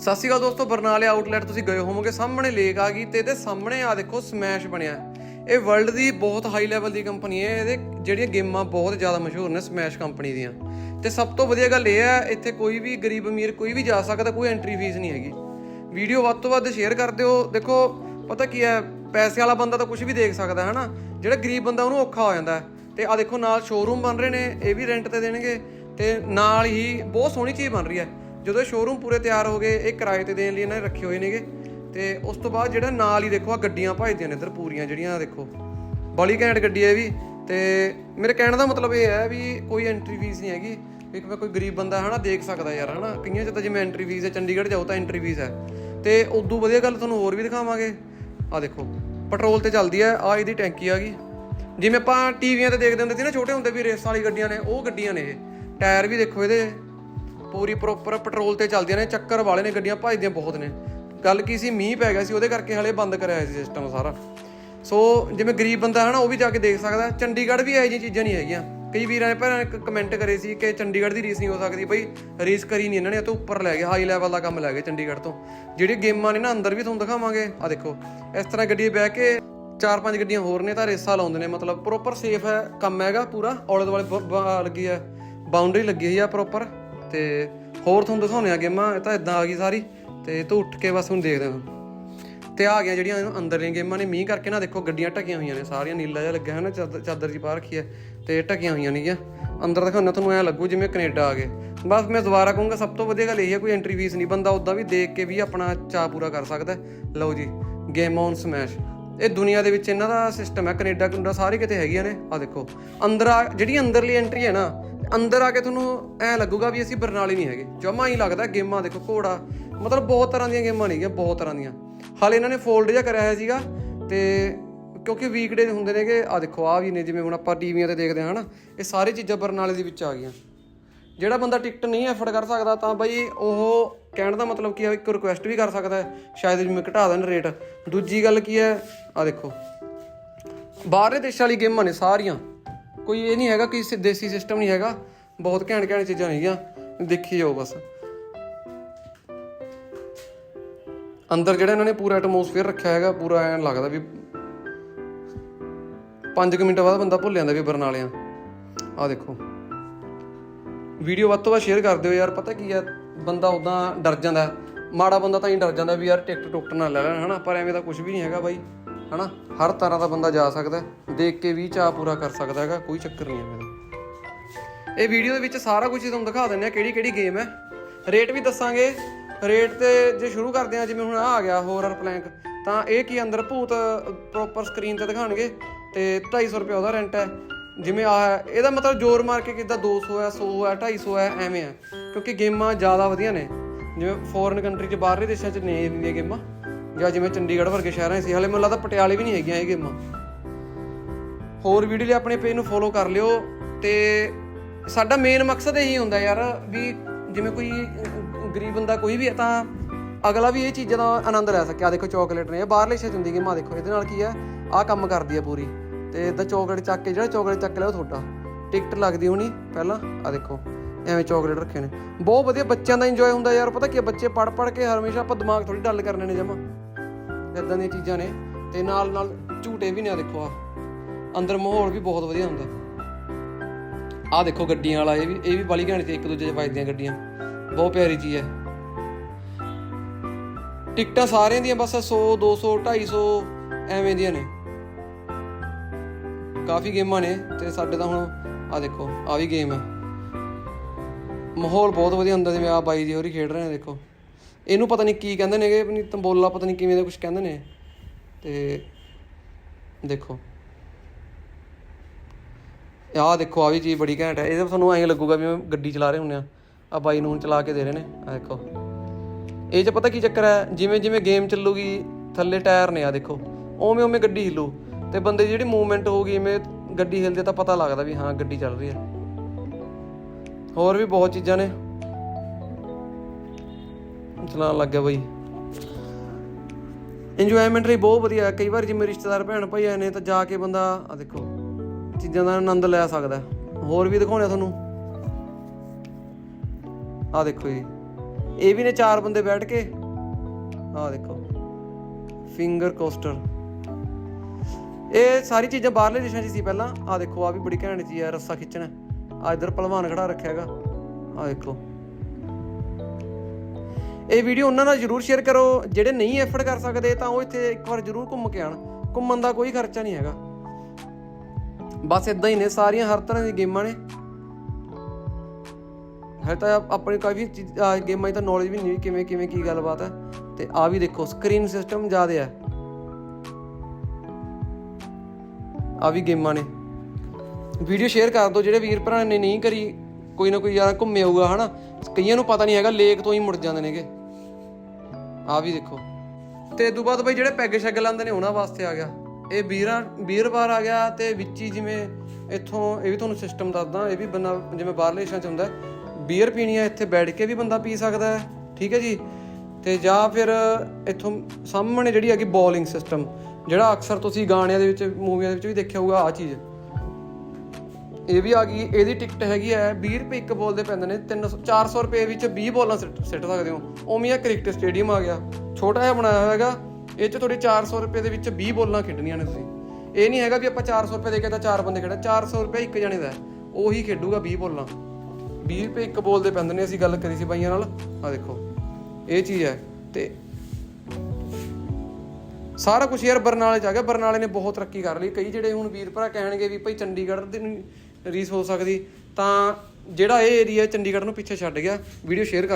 ਸਤਿ ਸ਼੍ਰੀ ਅਕਾਲ ਦੋਸਤੋ, ਬਰਨਾਲੇ ਆਊਟਲੈਟ ਤੁਸੀਂ ਗਏ ਹੋਵੋਗੇ, ਸਾਹਮਣੇ ਲੇਕ ਆ ਗਈ ਤੇ ਇਹਦੇ ਸਾਹਮਣੇ ਆ ਦੇਖੋ ਸਮੈਸ਼ ਬਣਿਆ ਇਹ ਵਰਲਡ ਦੀ ਬਹੁਤ ਹਾਈ ਲੈਵਲ ਦੀ ਕੰਪਨੀ ਹੈ, ਇਹਦੇ ਜਿਹੜੀਆਂ ਗੇਮਾਂ ਬਹੁਤ ਜ਼ਿਆਦਾ ਮਸ਼ਹੂਰ ਨੇ ਸਮੈਸ਼ ਕੰਪਨੀ ਦੀਆਂ। ਤੇ ਸਭ ਤੋਂ ਵਧੀਆ ਗੱਲ ਇਹ ਹੈ, ਇੱਥੇ ਕੋਈ ਵੀ ਗਰੀਬ ਅਮੀਰ ਕੋਈ ਵੀ ਜਾ ਸਕਦਾ, ਕੋਈ ਐਂਟਰੀ ਫੀਸ ਨਹੀਂ ਹੈਗੀ। ਵੀਡੀਓ ਵੱਧ ਤੋਂ ਵੱਧ ਸ਼ੇਅਰ ਕਰ ਦਿਓ। ਦੇਖੋ, ਪਤਾ ਕੀ ਹੈ, ਪੈਸੇ ਵਾਲਾ ਬੰਦਾ ਤਾਂ ਕੁਝ ਵੀ ਦੇਖ ਸਕਦਾ ਹੈ ਨਾ ਜਿਹੜਾ ਗਰੀਬ ਬੰਦਾ ਉਹਨੂੰ ਔਖਾ ਹੋ ਜਾਂਦਾ ਹੈ। ਤੇ ਆ ਦੇਖੋ, ਨਾਲ ਸ਼ੋਰੂਮ ਬਣ ਰਹੇ ਨੇ, ਇਹ ਵੀ ਰੈਂਟ ਤੇ ਦੇਣਗੇ। ਤੇ ਨਾਲ ਹੀ ਬਹੁਤ ਸੋਹਣੀ ਚੀਜ਼ ਬਣ ਰਹੀ ਹੈ। ਜਦੋਂ ਸ਼ੋਰੂਮ ਪੂਰੇ ਤਿਆਰ ਹੋ ਗਏ, ਇਹ ਕਿਰਾਏ ਤੇ ਦੇਣ ਲਈ ਇਹਨਾਂ ਨੇ ਰੱਖੇ ਹੋਏ ਨੇਗੇ। ਤੇ ਉਸ ਤੋਂ ਬਾਅਦ ਜਿਹੜਾ ਨਾਲ ਹੀ ਦੇਖੋ ਆ ਗੱਡੀਆਂ ਭਜਦੀਆਂ ਨੇ ਇੱਧਰ ਪੂਰੀਆਂ ਜਿਹੜੀਆਂ ਦੇਖੋ। ਬੜੀ ਘੈਂਟ ਗੱਡੀ ਹੈ ਵੀ। ਤੇ ਮੇਰੇ ਕਹਿਣ ਦਾ ਮਤਲਬ ਇਹ ਹੈ ਵੀ ਕੋਈ ਐਂਟਰੀ ਫੀਸ ਨਹੀਂ ਹੈਗੀ। ਵੀ ਕੋਈ ਗਰੀਬ ਬੰਦਾ ਹਨਾ, ਦੇਖ ਸਕਦਾ ਯਾਰ, ਹਨਾ। ਕਈਆਂ ਚ ਤਾਂ ਜਿਵੇਂ ਐਂਟਰੀ ਫੀਸ ਹੈ, ਚੰਡੀਗੜ੍ਹ ਜਾਓ ਤਾਂ ਐਂਟਰੀ ਫੀਸ ਹੈ। ਤੇ ਉਦੋਂ ਵਧੀਆ ਗੱਲ ਤੁਹਾਨੂੰ ਹੋਰ ਵੀ ਦਿਖਾਵਾਂਗੇ। ਆ ਦੇਖੋ, ਪੈਟਰੋਲ ਤੇ ਚੱਲਦੀ ਹੈ ਆ ਇਹਦੀ ਟੈਂਕੀ ਆ ਗਈ। ਜਿਵੇਂ ਆਪਾਂ ਟੀਵੀਆਂ ਤੇ ਦੇਖਦੇ ਹੁੰਦੇ ਸੀ ਨਾ, ਛੋਟੇ ਹੁੰਦੇ ਵੀ ਰੇਸ ਵਾਲੀ ਗੱਡੀਆਂ ਨੇ, ਉਹ ਗੱਡੀਆਂ ਨੇ ਇਹ। ਟਾਇਰ ਵੀ ਦੇਖੋ ਇਹਦੇ। ਪੂਰੀ ਪ੍ਰੋਪਰ ਪੈਟਰੋਲ ਤੇ ਚੱਲਦੀਆਂ ਨੇ, ਚੱਕਰ ਵਾਲੇ ਨੇ ਗੱਡੀਆਂ ਭਜਦੀਆਂ ਬਹੁਤ ਨੇ। ਗੱਲ ਕੀ ਸੀ, ਮੀਂਹ ਪੈ ਗਿਆ ਸੀ, ਉਹਦੇ ਕਰਕੇ ਹਲੇ ਬੰਦ ਕਰਿਆ ਹੋਇਆ ਸੀ ਸਿਸਟਮ ਸਾਰਾ। ਸੋ ਜਿਵੇਂ ਗਰੀਬ ਬੰਦਾ ਹੈ ਨਾ ਉਹ ਵੀ ਜਾ ਕੇ ਦੇਖ ਸਕਦਾ, ਚੰਡੀਗੜ੍ਹ ਵੀ ਇਹੋ ਜਿਹੀਆਂ ਚੀਜ਼ਾਂ ਨਹੀਂ ਹੈਗੀਆਂ। ਕਈ ਵੀਰਾਂ ਨੇ ਭੈਣਾਂ ਨੇ ਕਮੈਂਟ ਕਰੇ ਸੀ ਕਿ ਚੰਡੀਗੜ੍ਹ ਦੀ ਰੀਸ ਨਹੀਂ ਹੋ ਸਕਦੀ, ਬਈ ਰੀਸ ਕਰੀ ਨਹੀਂ ਇਹਨਾਂ ਨੇ ਇਹ ਉੱਪਰ ਲੈ ਗਏ ਹਾਈ ਲੈਵਲ ਦਾ ਕੰਮ ਲੈ ਗਏ ਚੰਡੀਗੜ੍ਹ ਤੋਂ। ਜਿਹੜੀ ਗੇਮਾਂ ਨੇ ਨਾ, ਅੰਦਰ ਵੀ ਤੁਹਾਨੂੰ ਦਿਖਾਵਾਂਗੇ। ਆ ਦੇਖੋ, ਇਸ ਤਰ੍ਹਾਂ ਗੱਡੀ ਬਹਿ ਕੇ ਚਾਰ ਪੰਜ ਗੱਡੀਆਂ ਹੋਰ ਨੇ ਤਾਂ ਰੇਸਾਂ ਲਾਉਂਦੇ ਨੇ, ਮਤਲਬ ਪ੍ਰੋਪਰ ਸੇਫ ਹੈ, ਕੰਮ ਹੈਗਾ ਪੂਰਾ, ਔਲੇ ਦੁਆਲੇ ਲੱਗੀ ਹੈ ਬਾਉਂਡਰੀ ਲੱਗੀ ਹੋਈ ਆ ਪ੍ਰੋਪਰ ਤੇ ਹੋਰ ਤੁਹਾਨੂੰ ਦਿਖਾਉਣੇ ਆ ਗੇਮਾਂ, ਇਹ ਤਾਂ ਇਦਾਂ ਆ ਗਈ ਸਾਰੀ, ਤੇ ਤੂੰ ਉੱਠ ਕੇ ਬਸ ਹੁਣ ਦੇਖਦੇ ਹਾਂ ਤੇ ਆ ਗਿਆ ਜਿਹੜੀਆਂ ਇਹਨੂੰ ਅੰਦਰਲੀਆਂ ਗੇਮਾਂ ਨੇ, ਮੀਂਹ ਕਰਕੇ ਨਾ ਦੇਖੋ ਗੱਡੀਆਂ ਢਕੀਆਂ ਹੋਈਆਂ ਨੇ, ਸਾਰੀਆਂ ਨੀਲਾ ਜਿਹਾ ਲੱਗਿਆ ਹੈ ਨਾ, ਚਾਦਰ ਜੀ ਪਾ ਰੱਖੀ ਹੈ ਤੇ ਢਕੀਆਂ ਹੋਈਆਂ ਨੇਗੀਆਂ ਅੰਦਰ ਦਿਖਾਉਣਾ ਤੁਹਾਨੂੰ ਐ ਲੱਗੂ ਜਿਵੇਂ ਕੈਨੇਡਾ ਆ ਗਏ। ਬਸ ਮੈਂ ਦੁਬਾਰਾ ਕਹੂੰਗਾ, ਸਭ ਤੋਂ ਵਧੀਆ ਗੱਲ ਇਹ ਹੈ ਕੋਈ ਐਂਟਰੀ ਫੀਸ ਨਹੀਂ ਬੰਦਾ ਉਦਾਂ ਵੀ ਦੇਖ ਕੇ ਵੀ ਆਪਣਾ ਚਾਹ ਪੂਰਾ ਕਰ ਸਕਦਾ। ਲਓ ਜੀ ਗੇਮ ਔਨ ਸਮੈਸ਼ ਇਹ ਦੁਨੀਆ ਦੇ ਵਿੱਚ ਇਹਨਾਂ ਦਾ ਸਿਸਟਮ ਹੈ ਕੈਨੇਡਾ ਕੈਨੇਡਾ ਸਾਰੇ ਕਿਤੇ ਹੈਗੀਆਂ ਨੇ ਆ ਦੇਖੋ। ਅੰਦਰ ਆ, ਜਿਹੜੀ ਅੰਦਰਲੀ ਐਂਟਰੀ ਹੈ ਨਾ ਅੰਦਰ ਆ ਕੇ ਤੁਹਾਨੂੰ ਐ ਲੱਗੂਗਾ ਵੀ ਅਸੀਂ ਬਰਨਾਲੇ ਨਹੀਂ ਹੈਗੇ। ਜਮਾ ਹੀ ਲੱਗਦਾ ਗੇਮਾਂ ਦੇਖੋ, ਘੋੜਾ। ਮਤਲਬ ਬਹੁਤ ਤਰ੍ਹਾਂ ਦੀਆਂ ਗੇਮਾਂ ਨੇਗੀਆਂ ਬਹੁਤ ਤਰ੍ਹਾਂ ਦੀਆਂ। ਹਾਲੇ ਇਹਨਾਂ ਨੇ ਫੋਲਡ ਜਿਹਾ ਕਰਿਆ ਹੋਇਆ ਸੀਗਾ ਤੇ ਕਿਉਂਕਿ ਵੀਕਡੇ ਹੁੰਦੇ ਨੇਗੇ ਆ ਦੇਖੋ ਆ ਵੀ ਨੇ ਜਿਵੇਂ ਹੁਣ ਆਪਾਂ ਟੀਵੀਆਂ ਤੇ ਦੇਖਦੇ ਹਾਂ, ਹਨਾ? ਇਹ ਸਾਰੀ ਚੀਜ਼ਾਂ ਬਰਨਾਲੇ ਦੇ ਵਿੱਚ ਆ ਗਈਆਂ। ਜਿਹੜਾ ਬੰਦਾ ਟਿਕਟ ਨਹੀਂ ਐਫੋਰਡ ਕਰ ਸਕਦਾ, ਤਾਂ ਬਈ ਉਹ ਕਹਿਣ ਦਾ ਮਤਲਬ ਕੀ ਹੈ ਇੱਕ ਰਿਕੁਐਸਟ ਵੀ ਕਰ ਸਕਦਾ ਹੈ, ਸ਼ਾਇਦ ਜਿਵੇਂ ਘਟਾ ਦੇਣ ਰੇਟ ਦੂਜੀ ਗੱਲ ਕੀ ਹੈ ਆ ਦੇਖੋ। ਬਾਹਰਲੇ ਦੇਸ਼ਾਂ ਵਾਲੀ ਗੇਮਾਂ ਨੇ ਸਾਰੀਆਂ। ਕੋਈ ਇਹ ਨਹੀਂ ਹੈਗਾ ਕਿ ਦੇਸੀ ਸਿਸਟਮ ਨਹੀਂ ਹੈਗਾ। ਬਹੁਤ ਘੈਂਟ ਘੈਂਟ ਚੀਜ਼ਾਂ ਨੇਗੀਆਂ ਦੇਖੀ ਜਾਓ ਬਸ। ਅੰਦਰ ਜਿਹੜਾ ਇਹਨਾਂ ਨੇ ਪੂਰਾ ਐਟਮੋਸਫੇਅਰ ਰੱਖਿਆ ਹੈਗਾ, ਪੂਰਾ ਐਂ ਲੱਗਦਾ ਵੀ 5 ਮਿੰਟ ਬਾਅਦ ਬੰਦਾ ਭੁੱਲ ਜਾਂਦਾ ਵੀ ਬਰਨਾਲਿਆਂ। ਆ ਦੇਖੋ। ਵੀਡੀਓ ਵੱਧ ਤੋਂ ਵੱਧ ਸ਼ੇਅਰ ਕਰ ਦਿਓ ਯਾਰ, ਪਤਾ ਕੀ ਹੈ ਬੰਦਾ ਉਦਾਂ ਡਰ ਜਾਂਦਾ। ਮਾੜਾ ਬੰਦਾ ਤਾਂ ਹੀ ਡਰ ਜਾਂਦਾ ਵੀ ਯਾਰ ਟਿਕਟ ਟੁਕਟ ਨਾ ਲੈ ਲੈਣ, ਹਨਾ? ਪਰ ਐਵੇਂ ਦਾ ਕੁਝ ਵੀ ਨਹੀਂ ਹੈਗਾ ਬਾਈ, ਹਨਾ? ਹਰ ਤਰ੍ਹਾਂ ਦਾ ਬੰਦਾ ਜਾ ਸਕਦਾ। ਦੇਖ ਕੇ ਵੀ ਚਾਹ ਪੂਰਾ ਕਰ ਸਕਦਾ ਹੈਗਾ, ਕੋਈ ਚੱਕਰ ਨਹੀਂ ਹੈ ਦਾ ਇਹ ਵੀਡੀਓ ਦੇ ਵਿੱਚ ਸਾਰਾ ਕੁਝ ਤੁਹਾਨੂੰ ਦਿਖਾ ਦਿੰਦੇ ਆ ਕਿਹੜੀ ਕਿਹੜੀ ਗੇਮ ਹੈ। ਰੇਟ ਵੀ ਦੱਸਾਂਗੇ। ਰੇਟ ਤੇ ਜੇ ਸ਼ੁਰੂ ਕਰਦੇ ਆ ਜਿਵੇਂ ਹੁਣ ਆ ਆ ਗਿਆ ਹੋਰਰ ਪਲੈਂਕ ਤਾਂ ਇਹ ਕੀ ਅੰਦਰ ਭੂਤ ਪ੍ਰੋਪਰ ਸਕਰੀਨ ਤੇ ਦਿਖਾਣਗੇ ਤੇ 250 ਰੁਪਏ ਉਹਦਾ ਰੈਂਟ ਹੈ। ਜਿਵੇਂ ਆ ਇਹਦਾ ਮਤਲਬ ਜ਼ੋਰ ਮਾਰ ਕੇ ਕਿਦਾਂ 200 ਹੈ 100 ਹੈ 250 ਹੈ, ਐਵੇਂ ਹੈ। ਕਿਉਂਕਿ ਗੇਮਾਂ ਜ਼ਿਆਦਾ ਵਧੀਆ ਨੇ। ਜਿਵੇਂ ਫੋਰਨ ਕੰਟਰੀ 'ਚ, ਬਾਹਰਲੇ ਦੇਸ਼ਾਂ 'ਚ ਨਹੀਂ ਇਹ ਗੇਮਾਂ। ਜਾਂ ਜਿਵੇਂ ਚੰਡੀਗੜ੍ਹ ਵਰਗੇ ਸ਼ਹਿਰਾਂ 'ਚ ਸੀ, ਹਲੇ ਮੈਨੂੰ ਲੱਗਦਾ ਪਟਿਆਲੇ ਵੀ ਨਹੀਂ ਹੈਗੀਆਂ ਇਹ ਗੇਮਾਂ। ਹੋਰ ਵੀਡੀਓ ਲਈ ਆਪਣੇ ਪੇਜ ਨੂੰ ਫੋਲੋ ਕਰ ਲਿਓ ਤੇ ਸਾਡਾ ਮੇਨ ਮਕਸਦ ਇਹੀ ਹੁੰਦਾ ਯਾਰ ਵੀ ਜਿਵੇਂ ਕੋਈ ਗਰੀਬ ਬੰਦਾ ਕੋਈ ਵੀ ਹੈ ਤਾਂ ਅਗਲਾ ਵੀ ਇਹ ਚੀਜ਼ਾਂ ਦਾ ਆਨੰਦ ਲੈ ਸਕੇ। ਆ ਦੇਖੋ ਚਾਕਲੇਟ ਨੇ ਬਾਹਰਲੇ ਸ਼ਹਿਰ ਹੁੰਦੀ ਗੇਮਾਂ ਦੇਖੋ, ਇਹਦੇ ਨਾਲ ਕੀ ਹੈ? ਆਹ ਕੰਮ ਕਰਦੀ ਹੈ ਪੂਰੀ। ਤੇ ਇਦਾਂ ਚਾਕਲੇਟ ਚੱਕ ਕੇ, ਜਿਹੜਾ ਚਾਕਲੇਟ ਚੱਕ ਲਿਆ ਉਹ ਤੁਹਾਡਾ। ਟਿਕਟ ਲੱਗਦੀ ਹੋਣੀ ਪਹਿਲਾਂ ਆ ਦੇਖੋ, ਐਵੇਂ ਚਾਕਲੇਟ ਰੱਖੇ ਨੇ। ਬਹੁਤ ਵਧੀਆ ਬੱਚਿਆਂ ਦਾ ਇੰਜੋਏ ਹੁੰਦਾ ਯਾਰ, ਪਤਾ ਕੀ ਬੱਚੇ ਪੜ ਪੜ ਕੇ ਹਮੇਸ਼ਾ ਆਪਾਂ ਦਿਮਾਗ ਥੋੜੀ ਡੱਲ ਕਰਨੇ ਨੇ ਜਮਾ। ਇਦਾਂ ਦੀਆਂ ਚੀਜ਼ਾਂ ਨੇ। ਤੇ ਨਾਲ ਨਾਲ ਝੂਟੇ ਵੀ ਨੇ ਆ ਦੇਖੋ ਆ ਅੰਦਰ ਮਾਹੌਲ ਵੀ ਬਹੁਤ ਵਧੀਆ ਹੁੰਦਾ। ਆਹ ਦੇਖੋ ਗੱਡੀਆਂ ਵਾਲਾ, ਇਹ ਵੀ ਇਹ ਵੀ ਬਾਲੀ ਘੈਂਟ ਤੇ ਇੱਕ ਦੂਜੇ 'ਚ ਵੱਜਦੀਆਂ ਗੱਡੀਆਂ। ਬਹੁਤ ਪਿਆਰੀ ਚੀਜ਼ ਹੈ। ਟਿਕਟਾਂ ਸਾਰਿਆਂ ਦੀਆਂ ਬਸ 100 200 250 ਐਵੇਂ ਦੀਆਂ ਨੇ। ਕਾਫੀ ਗੇਮਾਂ ਨੇ ਤੇ ਸਾਡੇ ਤਾਂ ਹੁਣ ਆ ਦੇਖੋ ਆ ਵੀ ਗੇਮ ਹੈ। ਮਾਹੌਲ ਬਹੁਤ ਵਧੀਆ ਹੁੰਦਾ, ਜਿਵੇਂ ਆ ਬਾਈ ਜੀ ਹੋਰੀ ਖੇਡ ਰਹੇ ਨੇ, ਦੇਖੋ। ਇਹਨੂੰ ਪਤਾ ਨਹੀਂ ਕੀ ਕਹਿੰਦੇ ਨੇਗੇ, ਆਪਣੀ ਤੰਬੋਲਾ, ਪਤਾ ਨਹੀਂ ਕਿਵੇਂ ਦਾ ਕੁਝ ਕਹਿੰਦੇ ਨੇ। ਤੇ ਦੇਖੋ। ਆਹ ਦੇਖੋ ਆ ਵੀ ਚੀਜ਼ ਬੜੀ ਘੈਂਟ ਹੈ। ਇਹਦੇ ਤੁਹਾਨੂੰ ਐਂ ਲੱਗੂਗਾ ਵੀ ਮੈਂ ਗੱਡੀ ਚਲਾ ਰਹੇ ਹੁੰਨੇ ਆ। ਆ ਬਾਈ ਨੂੰ ਚਲਾ ਕੇ ਦੇ ਰਹੇ ਨੇ। ਆ ਦੇਖੋ। ਇਹ ਚ ਪਤਾ ਕੀ ਚੱਕਰ ਹੈ? ਜਿਵੇਂ ਜਿਵੇਂ ਗੇਮ ਚੱਲੂਗੀ, ਥੱਲੇ ਟਾਇਰ ਨੇ ਆ ਦੇਖੋ। ਓਵੇਂ ਓਵੇਂ ਗੱਡੀ ਹਿੱਲੂ। ਤੇ ਬੰਦੇ ਦੀ ਜਿਹੜੀ ਮੂਵਮੈਂਟ ਹੋਊਗੀ, ਇਵੇਂ ਗੱਡੀ ਹਿਲਦੀ ਤਾਂ ਪਤਾ ਲੱਗਦਾ ਵੀ ਹਾਂ, ਗੱਡੀ ਚੱਲ ਰਹੀ ਹੈ। ਹੋਰ ਵੀ ਬਹੁਤ ਚੀਜ਼ਾਂ ਨੇ। ਚਲਾਉਣ ਲੱਗ ਗਿਆ ਬਾਈ। ਇੰਜੋਇਮੈਂਟ ਲਈ ਬਹੁਤ ਵਧੀਆ ਕਈ ਵਾਰ ਜਿਵੇਂ ਰਿਸ਼ਤੇਦਾਰ ਭੈਣ ਭਾਈ ਆਏ ਨੇ ਤਾਂ ਜਾ ਕੇ ਬੰਦਾ ਆ ਦੇਖੋ। ਚੀਜ਼ਾਂ ਦਾ ਆਨੰਦ ਲੈ ਸਕਦਾ ਹੋਰ ਵੀ ਦਿਖਾਉਣੇ ਤੁਹਾਨੂੰ। ਆ ਦੇਖੋ ਜੀ। ਇਹ ਵੀ ਨੇ ਚਾਰ ਬੰਦੇ ਬੈਠ ਕੇ। ਆਹ ਦੇਖੋ। ਫਿੰਗਰ ਕੋਸਟਰ ਇਹ ਸਾਰੀ ਚੀਜ਼ਾਂ ਬਾਹਰਲੇ ਦੇਸ਼ਾਂ 'ਚ ਸੀ ਪਹਿਲਾਂ। ਆਹ ਦੇਖੋ ਆ ਵੀ ਬੜੀ ਘੈਂਟ ਚੀਜ਼ ਆ, ਰੱਸਾ ਖਿੱਚਣਾ। ਆ ਇਧਰ ਪਹਿਲਵਾਨ ਖੜਾ ਰੱਖਿਆ ਹੈਗਾ। ਆਹ ਦੇਖੋ। ਇਹ ਵੀਡੀਓ ਉਹਨਾਂ ਨਾਲ ਜਰੂਰ ਸ਼ੇਅਰ ਕਰੋ। ਜਿਹੜੇ ਨਹੀਂ ਐਫਰਟ ਕਰ ਸਕਦੇ, ਤਾਂ ਉਹ ਇੱਥੇ ਇੱਕ ਵਾਰ ਜਰੂਰ ਘੁੰਮ ਕੇ ਆਣ ਘੁੰਮਣ ਦਾ ਕੋਈ ਖਰਚਾ ਨਹੀਂ ਹੈਗਾ। ਬਸ ਇਦਾਂ ਹੀ ਨੇ, ਸਾਰੀਆਂ ਹਰ ਤਰ੍ਹਾਂ ਦੀਆਂ ਗੇਮਾਂ ਨੇ। ਹੈ ਤਾਂ ਆਪਣੇ ਕਾਫੀ ਗੇਮਾਂ ਦੀ ਤਾਂ ਨੌਲੇਜ ਵੀ ਨਹੀਂ ਕਿਵੇਂ ਕਿਵੇਂ ਕੀ ਗੱਲਬਾਤ ਹੈ। ਤੇ ਆ ਵੀ ਦੇਖੋ ਸਕਰੀਨ ਸਿਸਟਮ ਜ਼ਿਆਦਾ ਹੈ ਆ ਵੀ ਗੇਮਾਂ ਨੇ। ਵੀਡੀਓ ਸ਼ੇਅਰ ਕਰ ਦਿਓ, ਜਿਹੜੇ ਵੀਰ ਭਰਾ ਨੇ ਨਹੀਂ ਕਰੀ, ਕੋਈ ਨਾ ਕੋਈ ਯਾਰ ਘੁੰਮੇ ਆਊਗਾ ਹਨਾ। ਕਈਆਂ ਨੂੰ ਪਤਾ ਨਹੀਂ ਹੈਗਾ ਲੇਕ ਤੋਂ ਹੀ ਮੁੜ ਜਾਂਦੇ ਨੇਗੇ। ਆ ਵੀ ਦੇਖੋ। ਤੇ ਇਸ ਤੋਂ ਬਾਅਦ ਬਈ ਜਿਹੜੇ ਪੈਗ ਸ਼ੈਗ ਲਾਉਂਦੇ ਨੇ, ਉਹਨਾਂ ਵਾਸਤੇ ਆ ਗਿਆ। ਇਹ ਬੀਰਾਂ ਬੀਅਰ ਬਾਰ ਆ ਗਿਆ ਤੇ ਵਿੱਚ ਹੀ ਜਿਵੇਂ ਇੱਥੋਂ ਇਹ ਵੀ ਤੁਹਾਨੂੰ ਸਿਸਟਮ ਦੱਸਦਾ, ਇਹ ਵੀ ਬੰਦਾ ਜਿਵੇਂ ਬਾਹਰਲੇ ਦੇਸ਼ਾਂ 'ਚ ਹੁੰਦਾ ਬੀਅਰ ਪੀਣੀ ਹੈ ਇੱਥੇ ਬੈਠ ਕੇ ਵੀ ਬੰਦਾ ਪੀ ਸਕਦਾ ਹੈ, ਠੀਕ ਹੈ ਜੀ? ਤੇ ਜਾਂ ਫਿਰ ਇੱਥੋਂ ਸਾਹਮਣੇ ਜਿਹੜੀ ਹੈਗੀ ਬੋਲਿੰਗ ਸਿਸਟਮ ਜਿਹੜਾ ਅਕਸਰ ਤੁਸੀਂ ਗਾਣਿਆਂ ਦੇ ਵਿੱਚ, ਮੂਵੀਆਂ ਦੇ ਵਿੱਚ ਵੀ ਦੇਖਿਆ ਹੋਊਗਾ ਆ ਚੀਜ਼। ਇਹ ਵੀ ਆ ਗਈ, ਇਹਦੀ ਟਿਕਟ ਹੈਗੀ ਹੈ 20 ਰੁਪਏ ਇੱਕ ਬੋਲ ਦੇ ਪੈਂਦੇ ਨੇ 300 400 ਰੁਪਏ ਵਿੱਚ 20 ਬੋਲਾਂ ਸਿੱਟ ਸਿੱਟ ਸਕਦੇ ਹੋ। ਉਵੇਂ ਆ ਕ੍ਰਿਕਟ ਸਟੇਡੀਅਮ ਆ ਗਿਆ। ਛੋਟਾ ਜਿਹਾ ਬਣਾਇਆ ਹੋਇਆ ਹੈਗਾ ਇਹ ਚ ਤੁਹਾਡੇ 400 ਰੁਪਏ ਦੇ ਵਿੱਚ 20 ਬੋਲਾਂ ਖੇਡਣੀਆਂ ਨੇ ਤੁਸੀਂ। ਇਹ ਨਹੀਂ ਹੈਗਾ ਵੀ ਆਪਾਂ 400 ਰੁਪਏ ਦੇ ਕੇ ਤਾਂ ਚਾਰ ਬੰਦੇ ਖੇਡਣਾ। 400 ਰੁਪਏ ਇੱਕ ਜਣੇ ਦਾ ਉਹੀ ਖੇਡੂਗਾ 20 ਬੋਲਾਂ। 20 ਰੁਪਏ ਇੱਕ ਬੋਲ ਦੇ ਪੈਂਦੇ ਨੇ, ਅਸੀਂ ਗੱਲ ਕਰੀ ਸੀ ਬਾਈਆਂ ਨਾਲ। ਆ ਦੇਖੋ, ਇਹ ਚੀਜ਼ ਹੈ ਤੇ ਸਾਰਾ ਕੁਝ ਯਾਰ ਬਰਨਾਲੇ ਚ ਆ ਗਿਆ। ਬਰਨਾਲੇ ਨੇ ਬਹੁਤ ਤਰੱਕੀ ਕਰ ਲਈ। ਕਈ ਜਿਹੜੇ ਹੁਣ ਵੀਰ ਭਰਾ ਕਹਿਣਗੇ ਵੀ ਭਾਈ ਚੰਡੀਗੜ੍ਹ ਦੀ ਰੀਸ ਹੋ ਸਕਦੀ, ਤਾਂ ਜਿਹੜਾ ਇਹ ਏਰੀਆ ਚੰਡੀਗੜ੍ਹ ਨੂੰ ਪਿੱਛੇ ਛੱਡ ਗਿਆ। Video share